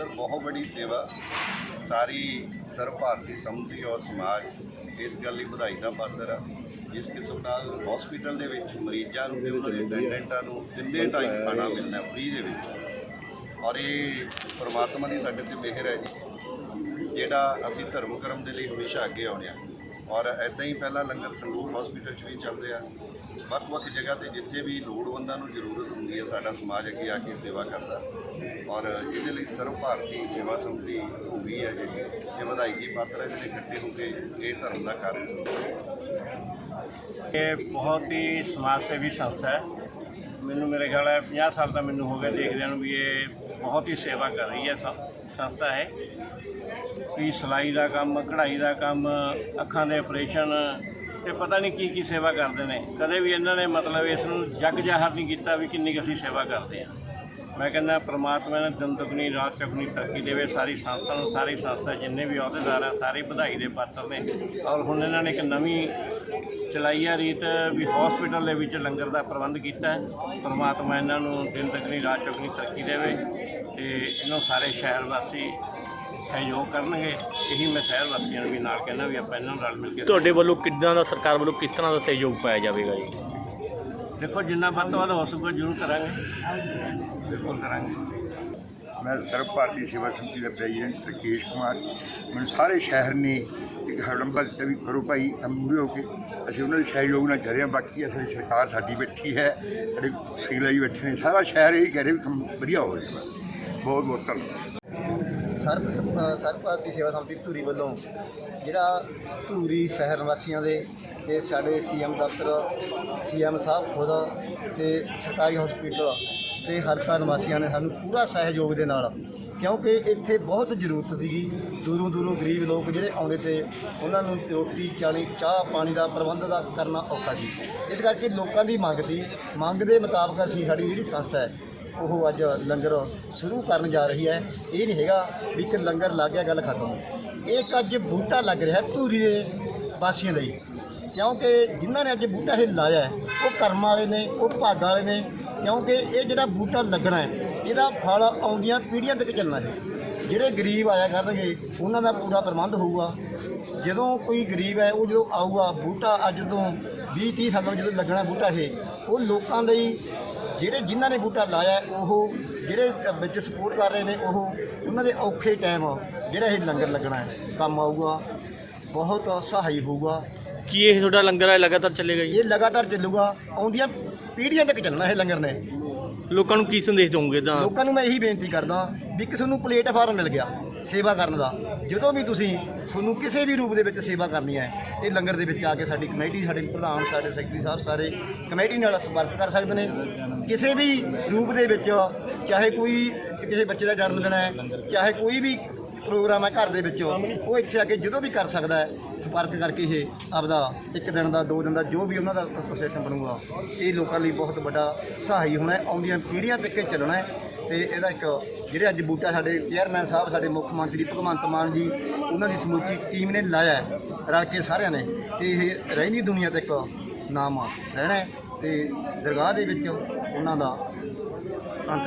Sir, ਬਹੁਤ ਵੱਡੀ ਸੇਵਾ ਸਾਰੀ ਸਰਬ ਭਾਰਤੀ ਸੰਮਤੀ ਔਰ ਸਮਾਜ ਇਸ ਗੱਲ ਲਈ ਵਧਾਈ ਦਾ ਪਾਤਰ ਆ, ਜਿਸ ਕਿਸਮ ਨਾਲ ਹਸਪੀਟਲ ਦੇ ਵਿੱਚ ਮਰੀਜ਼ਾਂ ਨੂੰ ਤੇ ਉਹਨਾਂ ਦੇ ਅਟੈਂਡੈਂਟਾਂ ਨੂੰ ਜਿੰਨੇ ਟਾਈਮ ਖਾਣਾ ਮਿਲਣਾ ਫ੍ਰੀ ਦੇ ਵਿੱਚ। ਔਰ ਇਹ ਪਰਮਾਤਮਾ ਦੀ ਸਾਡੇ ਤੇ ਮਿਹਰ ਹੈ ਜੀ, ਜਿਹੜਾ ਅਸੀਂ ਧਰਮ ਕਰਮ ਦੇ ਲਈ ਹਮੇਸ਼ਾ ਅੱਗੇ ਆਉਣੇ ਹਾਂ। ਔਰ ਐਦਾਂ ਹੀ ਪਹਿਲਾਂ ਲੰਗਰ ਸੰਗਰੂਰ ਹਸਪੀਟਲ 'ਚ ਵੀ ਚੱਲ ਰਿਹਾ ਵੱਖ-ਵੱਖ ਜਗ੍ਹਾ ਤੇ ਜਿੱਥੇ ਵੀ ਲੋੜਵੰਦਾਂ ਨੂੰ ਜ਼ਰੂਰਤ ਹੁੰਦੀ ਹੈ, ਸਾਡਾ ਸਮਾਜ ਅੱਗੇ ਆ ਕੇ ਸੇਵਾ ਕਰਦਾ। ਔਰ ਇਹਦੇ ਲਈ ਸਰਵ ਭਾਰਤੀ ਸੇਵਾ ਸੰਮਤੀ ਹੋਈ ਹੈ ਜਿਹੜੀ ਇਹ ਵਧਾਈ ਦੀ ਪਾਤਰ ਹੈ ਜਿਹੜੇ ਇਕੱਠੇ ਹੋ ਕੇ ਇਹ ਧਰਮ ਦਾ ਕਾਰਜ ਇਹ ਬਹੁਤ ਹੀ ਸਮਾਜ ਸੇਵੀ ਸੰਸਥਾ ਹੈ। ਮੈਨੂੰ ਮੇਰੇ ਖਿਆਲ ਹੈ 50 ਸਾਲ ਤਾਂ ਮੈਨੂੰ ਹੋ ਗਿਆ ਦੇਖਦਿਆਂ ਨੂੰ ਵੀ ਇਹ ਬਹੁਤ ਹੀ ਸੇਵਾ ਕਰ ਰਹੀ ਹੈ ਸੰਸਥਾ ਹੈ ਵੀ ਸਿਲਾਈ ਦਾ ਕੰਮ, ਕਢਾਈ ਦਾ ਕੰਮ, ਅੱਖਾਂ ਦੇ ਆਪਰੇਸ਼ਨ ਤੇ ਪਤਾ ਨਹੀਂ ਕੀ ਕੀ ਸੇਵਾ ਕਰਦੇ ਨੇ। ਕਦੇ ਵੀ ਇਹਨਾਂ ਨੇ ਮਤਲਬ ਇਸ ਨੂੰ ਜੱਗ ਜ਼ਾਹਰ ਨਹੀਂ ਕੀਤਾ ਵੀ ਕਿੰਨੀ ਕੁ ਅਸੀਂ ਸੇਵਾ ਕਰਦੇ ਹਾਂ। ਮੈਂ ਕਹਿੰਦਾ ਪ੍ਰਮਾਤਮਾ ਨੇ ਦਿਨ ਦੁਗਣੀ ਰਾਤ ਚੌਗੁਣੀ ਤਰੱਕੀ ਦੇਵੇ। ਸਾਰੀ ਸੰਸਥਾ ਨੂੰ ਸਾਰੀ ਸੰਸਥਾ ਜਿੰਨੇ ਵੀ ਅਹੁਦੇਦਾਰ ਆ ਸਾਰੇ ਵਧਾਈ ਦੇ ਪਾਤਰ ਨੇ। ਔਰ ਹੁਣ ਇਹਨਾਂ ਨੇ ਇੱਕ ਨਵੀਂ ਚਲਾਈ ਆ ਰੀਤ ਵੀ ਹਸਪੀਟਲ ਦੇ ਵਿੱਚ ਲੰਗਰ ਦਾ ਪ੍ਰਬੰਧ ਕੀਤਾ ਪ੍ਰਮਾਤਮਾ ਇਹਨਾਂ ਨੂੰ ਦਿਨ ਦੁਗਣੀ ਰਾਤ ਚੌਗੁਣੀ ਤਰੱਕੀ ਦੇਵੇ ਤੇ ਇਹਨਾਂ ਸਾਰੇ ਸ਼ਹਿਰ ਵਾਸੀ ਸਹਿਯੋਗ ਕਰਨਗੇ। ਇਹੀ ਮੈਂ ਸ਼ਹਿਰ ਵਾਸੀਆਂ ਨੂੰ ਵੀ ਨਾਲ ਕਹਿੰਦਾ ਵੀ ਆਪਾਂ ਇਹਨਾਂ ਨੂੰ ਰਲ ਮਿਲ ਕੇ ਤੁਹਾਡੇ ਵੱਲੋਂ ਕਿੱਦਾਂ ਦਾ ਸਰਕਾਰ ਵੱਲੋਂ ਕਿਸ ਤਰ੍ਹਾਂ ਦਾ ਸਹਿਯੋਗ ਪਾਇਆ ਜਾਵੇਗਾ ਜੀ? ਦੇਖੋ ਜਿੰਨਾ ਵੱਧ ਤੋਂ ਵੱਧ ਹੋ ਸਕੂਗਾ ਜ਼ਰੂਰ ਕਰਾਂਗੇ। ਬਿਲਕੁਲ ਕਰਾਂਗੇ। ਮੈਂ ਸਰਬ ਭਾਰਤੀ ਸੇਵਾ ਸੰਮਤੀ ਦਾ ਪ੍ਰੈਜ਼ੀਡੈਂਟ ਰਕੇਸ਼ ਕੁਮਾਰ ਮੈਨੂੰ ਸਾਰੇ ਸ਼ਹਿਰ ਨੇ ਇੱਕ ਹੜੰਬਾ ਦਿੱਤਾ ਵੀ ਕਰੋ ਭਾਈ ਅੰਬੇ ਹੋ ਕੇ। ਅਸੀਂ ਉਹਨਾਂ ਦੇ ਸਹਿਯੋਗ ਨਾਲ ਚੱਲ ਰਹੇ ਹਾਂ ਬਾਕੀ ਅਸਲੀ ਸਰਕਾਰ ਸਾਡੀ ਬੈਠੀ ਹੈ ਸਾਡੇ ਸਿਗਲਾ ਜੀ ਬੈਠੇ ਨੇ ਸਾਰਾ ਸ਼ਹਿਰ ਇਹ ਕਹਿ ਰਿਹਾ ਵੀ ਕੰਮ ਵਧੀਆ ਹੋ ਜਾਏਗਾ ਬਹੁਤ ਬਹੁਤ ਧੰਨਵਾਦ। ਸਰਬ ਅ, ਸਰਬ ਭਾਰਤੀ ਸੇਵਾ ਸੰਮਤੀ ਧੂਰੀ ਵੱਲੋਂ ਜਿਹੜਾ ਧੂਰੀ ਸ਼ਹਿਰ ਨਿਵਾਸੀਆਂ ਦੇ ਤੇ ਸਾਡੇ ਸੀਐਮ ਦਫ਼ਤਰ, ਸੀਐਮ ਸਾਹਿਬ ਖੁਦ ਤੇ ਸਰਕਾਰੀ ਹਸਪੀਟਲ ਤੇ ਹਲਕਾ ਨਿਵਾਸੀਆਂ ਨੇ ਸਾਨੂੰ ਪੂਰਾ ਸਹਿਯੋਗ ਦੇ ਨਾਲ, ਕਿਉਂਕਿ ਇੱਥੇ ਬਹੁਤ ਜ਼ਰੂਰਤ ਸੀਗੀ। ਦੂਰੋਂ ਦੂਰੋਂ ਗਰੀਬ ਲੋਕ ਜਿਹੜੇ ਆਉਂਦੇ ਤੇ ਉਹਨਾਂ ਨੂੰ ਰੋਟੀ, ਚਾਲੀ, ਚਾਹ ਪਾਣੀ ਦਾ ਪ੍ਰਬੰਧ ਦਾ ਕਰਨਾ ਔਖਾ ਸੀ। ਇਸ ਕਰਕੇ ਲੋਕਾਂ ਦੀ ਮੰਗ ਸੀ। ਮੰਗ ਦੇ ਮੁਤਾਬਕ ਅਸੀਂ ਸਾਡੀ ਜਿਹੜੀ ਸੰਸਥਾ ਹੈ, ਉਹ ਅੱਜ ਲੰਗਰ ਸ਼ੁਰੂ ਕਰਨ ਜਾ ਰਹੀ ਹੈ। ਇਹ ਨਹੀਂ ਹੈਗਾ ਵੀ ਇੱਕ ਲੰਗਰ ਲੱਗ ਗਿਆ, ਗੱਲ ਖਤਮ। ਇੱਕ ਅੱਜ ਬੂਟਾ ਲੱਗ ਰਿਹਾ ਧੂਰੀ ਦੇ ਵਾਸੀਆਂ ਲਈ। ਕਿਉਂਕਿ ਜਿਨ੍ਹਾਂ ਨੇ ਅੱਜ ਬੂਟਾ ਇਹ ਲਾਇਆ ਹੈ, ਉਹ ਕਰਮ ਵਾਲੇ ਨੇ ਉਹ ਭਾਗ ਵਾਲੇ ਨੇ ਕਿਉਂਕਿ ਇਹ ਜਿਹੜਾ ਬੂਟਾ ਲੱਗਣਾ ਹੈ ਇਹਦਾ ਫਲ ਆਉਂਦੀਆਂ ਪੀੜ੍ਹੀਆਂ ਤੱਕ ਚੱਲਣਾ ਹੈ। ਜਿਹੜੇ ਗਰੀਬ ਆਇਆ ਕਰਨਗੇ ਉਹਨਾਂ ਦਾ ਪੂਰਾ ਪ੍ਰਬੰਧ ਹੋਊਗਾ। ਜਦੋਂ ਕੋਈ ਗਰੀਬ ਹੈ ਉਹ ਜਦੋਂ ਆਊਗਾ ਬੂਟਾ ਅੱਜ ਤੋਂ 20 30 ਸਾਲਾਂ ਜਦੋਂ ਲੱਗਣਾ ਬੂਟਾ ਇਹ ਉਹ ਲੋਕਾਂ ਲਈ ਜਿਹੜੇ ਜਿਨ੍ਹਾਂ ਨੇ ਬੂਟਾ ਲਾਇਆ ਹੈ, ਉਹ ਜਿਹੜੇ ਅ, ਵਿੱਚ ਸਪੋਰਟ ਕਰ ਰਹੇ ਨੇ ਉਹ ਉਹਨਾਂ ਦੇ ਔਖੇ ਟਾਈਮ ਜਿਹੜਾ ਇਹ ਲੰਗਰ ਲੱਗਣਾ ਹੈ ਕੰਮ ਆਊਗਾ ਬਹੁਤ ਸਹਾਈ ਹੋਊਗਾ। ਕੀ ਇਹ ਤੁਹਾਡਾ ਲੰਗਰ ਹੈ ਲਗਾਤਾਰ ਚੱਲੇਗਾ ਜੀ? ਇਹ ਲਗਾਤਾਰ ਚੱਲੂਗਾ ਆਉਂਦੀਆਂ ਪੀੜ੍ਹੀਆਂ ਤੱਕ ਚੱਲਣਾ ਇਹ ਲੰਗਰ ਨੇ। ਲੋਕਾਂ ਨੂੰ ਕੀ ਸੰਦੇਸ਼ ਦਵੋਗੇ ਤਾਂ? ਲੋਕਾਂ ਨੂੰ ਮੈਂ ਇਹੀ ਬੇਨਤੀ ਕਰਦਾ ਵੀ ਕਿਸੇ ਨੂੰ ਪਲੇਟਫਾਰਮ ਮਿਲ ਗਿਆ ਸੇਵਾ ਕਰਨ ਦਾ ਜਦੋਂ ਵੀ ਤੁਸੀਂ ਤੁਹਾਨੂੰ ਕਿਸੇ ਵੀ ਰੂਪ ਦੇ ਵਿੱਚ ਸੇਵਾ ਕਰਨੀ ਹੈ ਇਹ ਲੰਗਰ ਦੇ ਵਿੱਚ ਆ ਕੇ ਸਾਡੀ ਕਮੇਟੀ ਸਾਡੇ ਪ੍ਰਧਾਨ ਸਾਡੇ ਸੈਕਟਰੀ ਸਾਹਿਬ ਸਾਰੇ ਕਮੇਟੀ ਨਾਲ ਸੰਪਰਕ ਕਰ ਸਕਦੇ ਨੇ। ਕਿਸੇ ਵੀ ਰੂਪ ਦੇ ਵਿੱਚ ਚਾਹੇ ਕੋਈ ਕਿਸੇ ਬੱਚੇ ਦਾ ਜਨਮ ਦਿਨ ਹੈ ਚਾਹੇ ਕੋਈ ਵੀ ਪ੍ਰੋਗਰਾਮ ਹੈ ਘਰ ਦੇ ਵਿੱਚ। ਉਹ ਇੱਥੇ ਆ ਕੇ ਜਦੋਂ ਵੀ ਕਰ ਸਕਦਾ ਹੈ, ਸੰਪਰਕ ਕਰਕੇ ਇਹ ਆਪਦਾ ਇੱਕ ਦਿਨ ਦਾ, ਦੋ ਦਿਨ ਦਾ ਜੋ ਵੀ ਉਹਨਾਂ ਦਾ ਪ੍ਰੋਸੈਸ਼ਨ ਬਣੂਗਾ, ਇਹ ਲੋਕਾਂ ਲਈ ਬਹੁਤ ਵੱਡਾ ਸਹਾਈ ਹੋਣਾ ਹੈ, ਆਉਂਦੀਆਂ ਪੀੜ੍ਹੀਆਂ ਤੱਕ ਇਹ ਚੱਲਣਾ ਹੈ। ਤੇ ਇਹਦਾ ਇੱਕ ਜਿਹੜੇ ਅੱਜ ਬੂਟਾ ਸਾਡੇ ਚੇਅਰਮੈਨ ਸਾਹਿਬ, ਸਾਡੇ ਮੁੱਖ ਮੰਤਰੀ ਭਗਵੰਤ ਮਾਨ ਜੀ, ਉਹਨਾਂ ਦੀ ਸਮੁੱਚੀ ਟੀਮ ਨੇ ਲਾਇਆ ਰਲ ਕੇ ਸਾਰਿਆਂ ਨੇ। ਤੇ ਇਹ ਰਹਿਣੀ ਦੁਨੀਆ ਤੱਕ ਨਾਮ ਰਹਿਣਾ ਹੈ। ਤੇ ਦਰਗਾਹ ਦੇ ਵਿੱਚ ਉਹਨਾਂ ਦਾ